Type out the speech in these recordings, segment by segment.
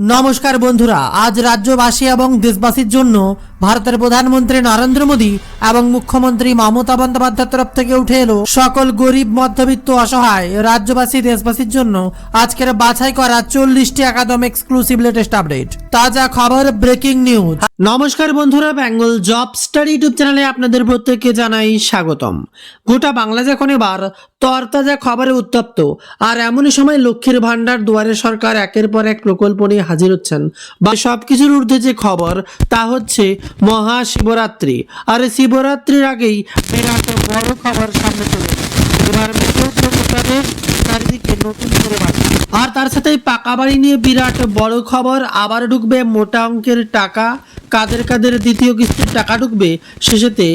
নমস্কার বন্ধুরা আজ রাজ্যবাসী এবং দেশবাসীর জন্য ভারতের প্রধানমন্ত্রী নরেন্দ্র মোদী এবং মুখ্যমন্ত্রী মমতা বন্দ্যোপাধ্যায়ের তরফ থেকে উঠে এলো সকল গরিব, মধ্যবিত্ত অসহায় রাজ্যবাসী, দেশবাসীর জন্য আজকের বাছাই করা চল্লিশটি একাদম এক্সক্লুসিভ লেটেস্ট আপডেট তাজা খবর ব্রেকিং নিউজ নমস্কার বন্ধুরা, বেঙ্গল জব স্টাডি ইউটিউব চ্যানেলে আপনাদের প্রত্যেককে জানাই স্বাগতম। গোটা বাংলা যখন এবার তরতাজা খবরে উত্তপ্ত, আর এমনই সময় লক্ষ্মীর ভান্ডার দুয়ারে সরকার একের পর এক প্রকল্প নিয়ে হাজির হচ্ছেন, বা সবকিছুর ঊর্ধ্বে যে খবর, তা হচ্ছে মহাশিবরাত্রি। আর শিবরাত্রির আগেই বিরাট বড় খবর সামনে চলে এবার চারিদিকে নতুন করে আর তার সাথে পাকা বাড়ি নিয়ে বিরাট বড় খবর। আবার ঢুকবে মোটা অঙ্কের টাকা। কাদের কাদের দ্বিতীয় কিস্তির টাকা ঢুকবে, শেষেতে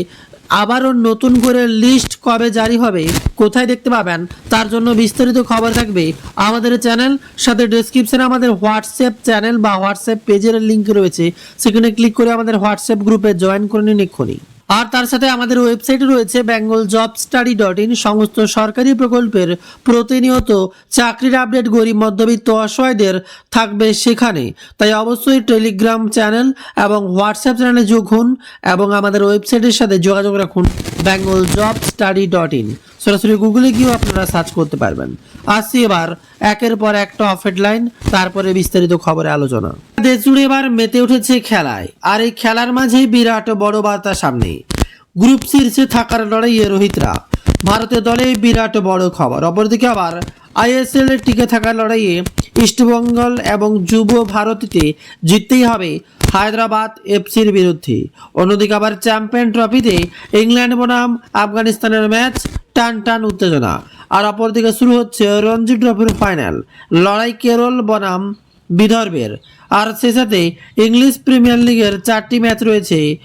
আবারও নতুন করে লিস্ট কবে জারি হবে, কোথায় দেখতে পাবেন, তার জন্য বিস্তারিত খবর থাকবে আমাদের চ্যানেল, সাথে ডেসক্রিপশনে আমাদের হোয়াটসঅ্যাপ চ্যানেল বা হোয়াটসঅ্যাপ পেজের লিঙ্ক রয়েছে। সেখানে ক্লিক করে আমাদের হোয়াটসঅ্যাপ গ্রুপে জয়েন করে নিন এক্ষুনি। আর তার সাথে আমাদের ওয়েবসাইটে রয়েছে Bengal job study dot in সমস্ত সরকারি প্রকল্পের প্রতিনিয়ত চাকরির আপডেট গরিব, মধ্যবিত্ত, অসহায়দের থাকবে সেখানে। তাই অবশ্যই টেলিগ্রাম চ্যানেল এবং হোয়াটসঅ্যাপ চ্যানেলে যোগ হন এবং আমাদের ওয়েবসাইটের সাথে যোগাযোগ রাখুন Bengal job study dot in সরাসরি গুগলে গিয়েও আপনারা সার্চ করতে পারবেন। আসছি এবার একের পর একটা অফ লাইন তারপরে বিস্তারিত খবরে আলোচনা। দেশ জুড়ে এবার মেতে উঠেছে খেলায়। আর এই খেলার মাঝেই বিরাট বড় বার্তা সামনে। গ্রুপ শীর্ষে থাকার লড়াইয়ে রোহিতরা। ভারতের দলে বিরাট বড় খবর। অপরদিকে আবার আইএসএল এর টিকে থাকার লড়াইয়ে ইস্টবেঙ্গল এবং যুব ভারতীতে জিততেই হবে হায়দ্রাবাদ এফসির বিরুদ্ধে। অন্যদিকে আবার চ্যাম্পিয়ন ট্রফিতে ইংল্যান্ড বনাম আফগানিস্তানের ম্যাচ টান টান উত্তেজনা। আর অপরদিকে শুরু হচ্ছে রঞ্জি ট্রফির ফাইনাল। লড়াই কেরল বনাম বিদর্ভের। আর সে সাথে ইংলিশ প্রিমিয়ার লিগের চারটি ম্যাচ রয়েছে।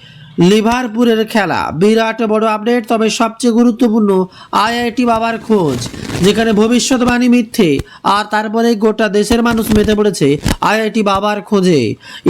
লিভারপুরের খেলা, বিরাট বড় আপডেট, তবে সবচেয়ে গুরুত্বপূর্ণ আইআইটি বাবার খোঁজ। যেখানে ভবিষ্যৎবাণী মিথ্যে, আর তারপরে গোটা দেশের মানুষ মেতে পড়েছে আইআইটি বাবার খোঁজে।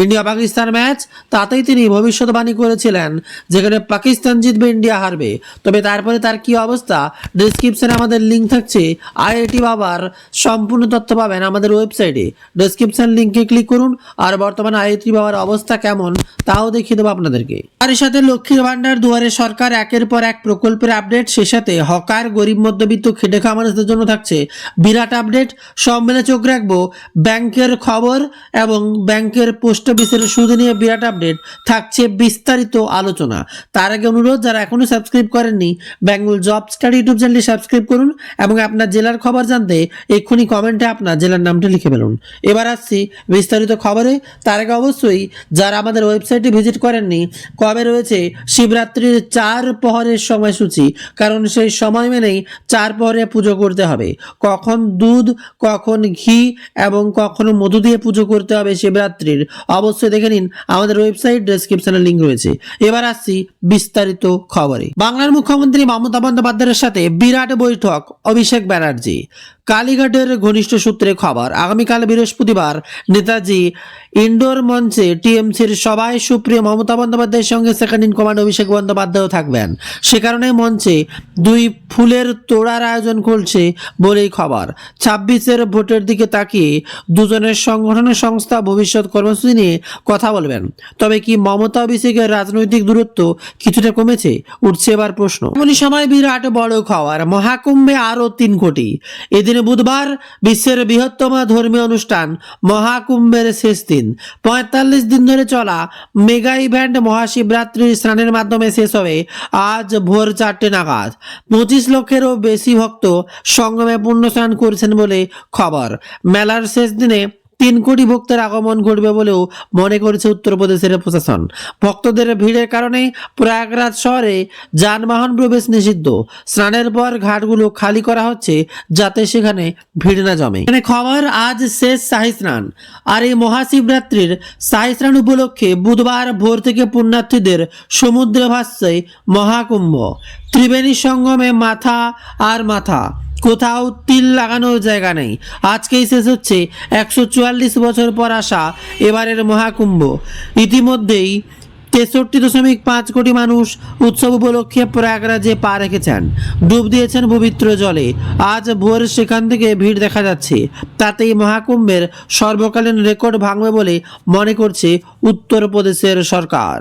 ইন্ডিয়া পাকিস্তান ম্যাচ, তাতেই তিনি ভবিষ্যৎবাণী করেছিলেন, যেখানে পাকিস্তান জিতবে, ইন্ডিয়া হারবে। তবে তারপরে তার কি অবস্থা? ডিসক্রিপশনে আমাদের লিঙ্ক থাকছে। আইআইটি বাবার সম্পূর্ণ তথ্য পাবেন আমাদের ওয়েবসাইটে ডিসক্রিপশন লিঙ্কে ক্লিক করুন, আর বর্তমানে আইআইটি বাবার অবস্থা কেমন, তাও দেখিয়ে দেবো আপনাদেরকে। এর সাথে লক্ষ্মীর ভান্ডার দুয়ারে সরকার একের পর এক প্রকল্পের আপডেট সে সাথে হকার, গরিব, মধ্যবিত্ত, খেটে খাওয়া মানুষদের জন্য থাকছে। বিরাট আপডেট, সব মিলে চোখ রাখব। ব্যাংকের খবর এবং ব্যাংকের পোস্ট অফিসের সুদ নিয়ে বিরাট আপডেট, থাকছে বিস্তারিত আলোচনা। তার আগে অনুরোধ, যারা এখনও সাবস্ক্রাইব করেননি, বেঙ্গল জব স্টাডি ইউটিউব চ্যানেলটি সাবস্ক্রাইব করুন এবং আপনার জেলার খবর জানতে এক্ষুনি কমেন্টে আপনার জেলার নামটা লিখে ফেলুন। এবার আসছি বিস্তারিত খবরে। তার আগে অবশ্যই, যারা আমাদের ওয়েবসাইটে ভিজিট করেননি, কবে রয়েছে? শিবরাত্রির চার প্রহরের সময়সূচি। কারণ সেই সময় মেনেই চার প্রহরে পুজো করতে হবে। কখন দুধ, কখন ঘি এবং কখন মধু দিয়ে পুজো করতে হবে শিবরাত্রির অবশ্যই দেখে নিন, আমাদের ওয়েবসাইট ডেসক্রিপশনে লিঙ্ক রয়েছে। এবার আসছি বিস্তারিত খবরে। বাংলার মুখ্যমন্ত্রী মমতা বন্দ্যোপাধ্যায়ের সাথে বিরাট বৈঠক, অভিষেক ব্যানার্জি। কালীঘাটের ঘনিষ্ঠ সূত্রে খবর, আগামীকাল বৃহস্পতিবার নেতাজি ইন্ডোর মঞ্চে টিএমসির সবাই সুপ্রিয় মমতা বন্দ্যোপাধ্যায়ের সঙ্গে সেকেন্ড ইন কমান্ড অভিষেক বন্দ্যোপাধ্যায়ও থাকবেন। সে কারণে মঞ্চে দুই ফুলের তোড়ার আয়োজন করছে বলেই খবর। ছাব্বিশের ভোটের দিকে তাকিয়ে দুজনের সংগঠনের সংস্থা ভবিষ্যৎ কর্মসূচি নিয়ে কথা বলবেন। তবে কি মমতা অভিষেকের রাজনৈতিক দূরত্ব কিছুটা কমেছে? উঠছে এবার প্রশ্ন। এমনই সময় বিরাট বড় খবর, মহাকুম্ভে আরও তিন কোটি। এদিন বুধবার বিশ্বের বৃহত্তম ধর্মীয় অনুষ্ঠান মহাকুম্ভের শেষ দিন। পঁয়তাল্লিশ দিন ধরে চলা মেগা ইভেন্ট মহাশিবরাত্রির স্নানের মাধ্যমে শেষ হবে আজ ভোর চারটে নাগাদ। পঁচিশ লক্ষেরও বেশি ভক্ত সঙ্গমে পুণ্য স্নান করছেন বলে খবর। মেলার শেষ দিনে তিন কোটি ভক্তের আগমন ঘটবে বলেও মনে করেছে উত্তরপ্রদেশের প্রশাসন। ভক্তদের ভিড়ের কারণে প্রয়াগরাজ শহরে যানবাহন প্রবেশ নিষিদ্ধ। স্নানের পর ঘাটগুলো খালি করা হচ্ছে যাতে সেখানে ভিড় না জমে। এখানে খবর, আজ শেষ শাহী স্নান। আর এই মহাশিবরাত্রির শাহী স্নান উপলক্ষে বুধবার ভোর থেকে পুণ্যার্থীদের সমুদ্রে ভাসছে মহাকুম্ভ। ত্রিবেণী সঙ্গমে মাথা আর মাথা। কোথাও তিল লাগানোর জায়গা নেই। আজকেই শেষ হচ্ছে একশো চুয়াল্লিশ বছর পর আসা এবারের মহাকুম্ভ। ইতিমধ্যেই তেষট্টি দশমিক পাঁচ কোটি মানুষ উৎসব উপলক্ষে প্রয়াগরাজে পা রেখেছেন। ডুব দিয়েছেন পবিত্র জলে। আজ ভোর সেখান থেকে ভিড় দেখা যাচ্ছে। তাতেই মহাকুম্ভের সর্বকালীন রেকর্ড ভাঙবে বলে মনে করছে উত্তরপ্রদেশের সরকার।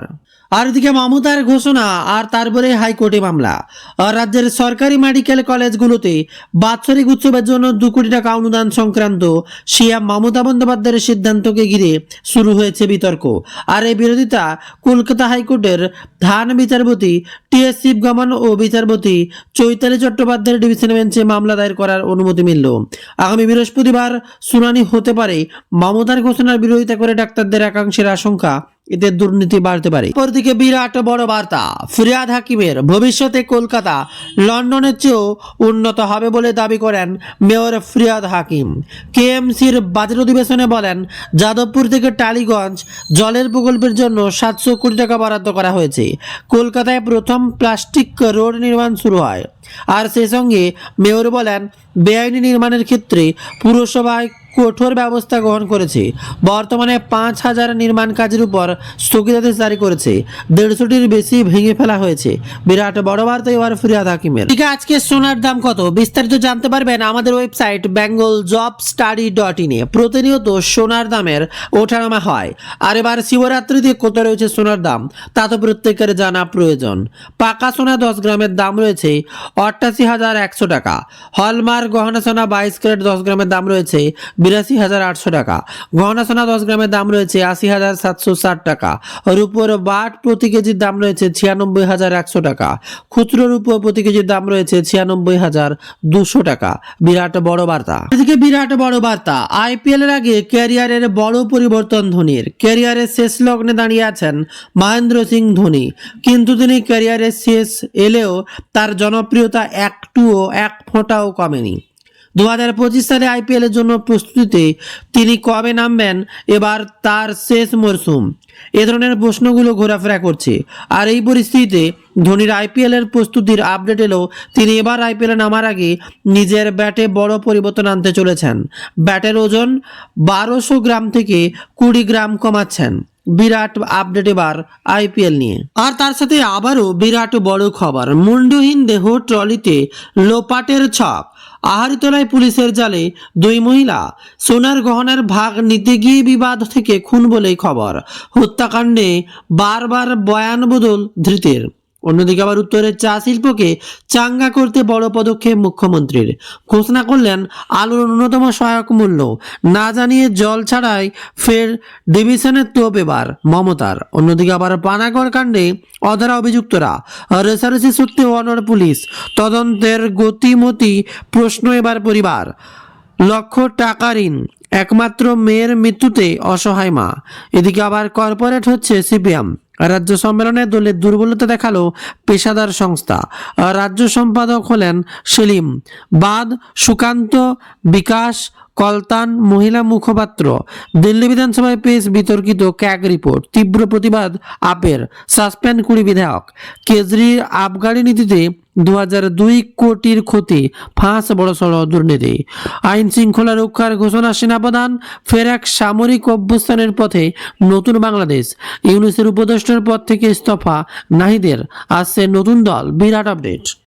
আর এদিকে মমতার ঘোষণা আর তারপরে হাইকোর্টে মামলা। আর রাজ্যের সরকারি মেডিকেল কলেজগুলোতে বাৎসরিক উৎসবের জন্য দু কোটি টাকা অনুদান সংক্রান্ত সিএম মমতা বন্দ্যোপাধ্যায়ের সিদ্ধান্তকে ঘিরে শুরু হয়েছে বিতর্ক। আর এই বিরোধিতা কলকাতা হাইকোর্টের ধান বিচারপতি টি এস শিবগমন ও বিচারপতি চৈতালি চট্টোপাধ্যায়ের ডিভিশন বেঞ্চে মামলা দায়ের করার অনুমতি মিলল। আগামী বৃহস্পতিবার শুনানি হতে পারে। মমতার ঘোষণার বিরোধিতা করে ডাক্তারদের একাংশের আশঙ্কা এতে দুর্নীতি বাড়তে পারে। অপরদিকে বিরাট বড় বার্তা, ফিরিয়াদ হাকিমের ভবিষ্যতে কলকাতা লন্ডনের চেয়েও উন্নত হবে বলে দাবি করেন মেয়র ফিরিয়াদ হাকিম। কেএমসির বাজেট অধিবেশনে বলেন, যাদবপুর থেকে টালিগঞ্জ জলের প্রকল্পের জন্য সাতশো কোটি টাকা বরাদ্দ করা হয়েছে। কলকাতায় প্রথম প্লাস্টিক রোড নির্মাণ শুরু হয়। আর সেই সঙ্গে মেয়র বলেন, বেআইনি নির্মাণের ক্ষেত্রে পুরসভায় কঠোর ব্যবস্থা গ্রহণ করেছে। বর্তমানে পাঁচ হাজার নির্মাণ কাজের উপর স্থগিতাদেশ জারি করেছে। দেড়শোটির বেশি ভেঙে ফেলা হয়েছে। বিরাট বড় বার্তা, এবার ফিরিয়াদ হাকিমের। ঠিক আজকে সোনার দাম কত? বিস্তারিত জানতে পারবেন আমাদের website Bengal job study dot ইনে প্রতিনিয়ত সোনার দামের ওঠানামা হয়। আর এবার শিবরাত্রিতে কত রয়েছে সোনার দাম? তা তো প্রত্যেকের জানা প্রয়োজন। পাকা সোনা দশ গ্রামের দাম রয়েছে অষ্টাশি হাজার একশো টাকা। হলমার্ক গহনা সোনা বাইশ ক্যারেট দশ গ্রামের দাম রয়েছে বিরাশি হাজার আটশো টাকা। গহনা সোনা দশ গ্রামের দাম রয়েছে আশি হাজার সাতশো ষাট টাকা। রূপোর বাট প্রতি কেজির দাম রয়েছে ছিয়ানব্বই হাজার একশো টাকা। খুচরো রূপো প্রতি কেজির দাম রয়েছে ছিয়ানব্বই হাজার দুশো টাকা। বিরাট বড় বার্তা। এদিকে বিরাট বড় বার্তা। আইপিএল এর আগে ক্যারিয়ারের বড় পরিবর্তন ধোনির। ক্যারিয়ারের শেষ লগ্নে দাঁড়িয়ে আছেন মহেন্দ্র সিং ধোনি। কিন্তু তিনি ক্যারিয়ারের শেষ এলেও তার জনপ্রিয়তা একটুও, এক ফোঁটাও কমেনি। দু হাজার পঁচিশ সালে আইপিএল এর জন্য প্রস্তুতিতে তিনি কবে নামবেন, এবার তার শেষ মরশুম এ ধরনের প্রশ্নগুলো ঘোরাফেরা করছে। আর এই পরিস্থিতিতে ধোনির আইপিএল এর প্রস্তুতির আপডেট এলেও তিনি এবার আইপিএলে নামার আগে নিজের ব্যাটে বড় পরিবর্তন আনতে চলেছেন। ব্যাটের ওজন বারোশো গ্রাম থেকে কুড়ি গ্রাম কমাচ্ছেন। বিরাট আপডেট এবার আইপিএল নিয়ে। আর তার সাথে আবারও বিরাট বড় খবর। মুন্ডহীন দেহ ট্রলিতে লোপাটের ছক আহারিতলায় পুলিশের জালে দুই মহিলা। সোনার গহনার ভাগ নিতে গিয়ে বিবাদ থেকে খুন বলেই খবর। হত্যাকাণ্ডে বারবার বয়ান বদল ধৃতের। অন্যদিকে আবার উত্তরের চা শিল্পকে চাঙ্গা করতে বড় পদক্ষেপ মুখ্যমন্ত্রীর। ঘোষণা করলেন, আলুর ন্যূনতম সহায়ক মূল্য। না জানিয়ে জল ছাড়াই ফের ডিভিশনের তোপ এবার মমতার। অন্যদিকে আবার পানাগড় কাণ্ডে অধারা অভিযুক্তরা। রেসারেসি সূত্রে অনর পুলিশ। তদন্তের গতিমতি প্রশ্ন এবার পরিবার। লক্ষ টাকা ঋণ, একমাত্র মেয়ের মৃত্যুতে অসহায় মা। এদিকে আবার কর্পোরেট হচ্ছে সিপিএম। রাজ্য সম্মেলনে দলের দুর্বলতা দেখাল পেশাদার সংস্থা। রাজ্য সম্পাদক হলেন সেলিম। বাদ সুকান্ত বিকাশ কলতান মহিলা মুখপাত্র। দিল্লি বিধানসভায় পেশ বিতর্কিত ক্যাগ রিপোর্ট। তীব্র প্রতিবাদ, আপের। সাসপেন্ড কুড়ি বিধায়ক। কেজরির আবগারি নীতিতে দু দুই কোটির ক্ষতি, ফাঁস, বড়সড় দুর্নীতি। আইন শৃঙ্খলা রক্ষার ঘোষণা সেনাপ্রধান ফের এক সামরিক অভ্যুত্থানের পথে নতুন বাংলাদেশ। ইউনুসের উপদেষ্টার পদ থেকে ইস্তফা। নাহিদের, আসছে নতুন দল। বিরাট আপডেট।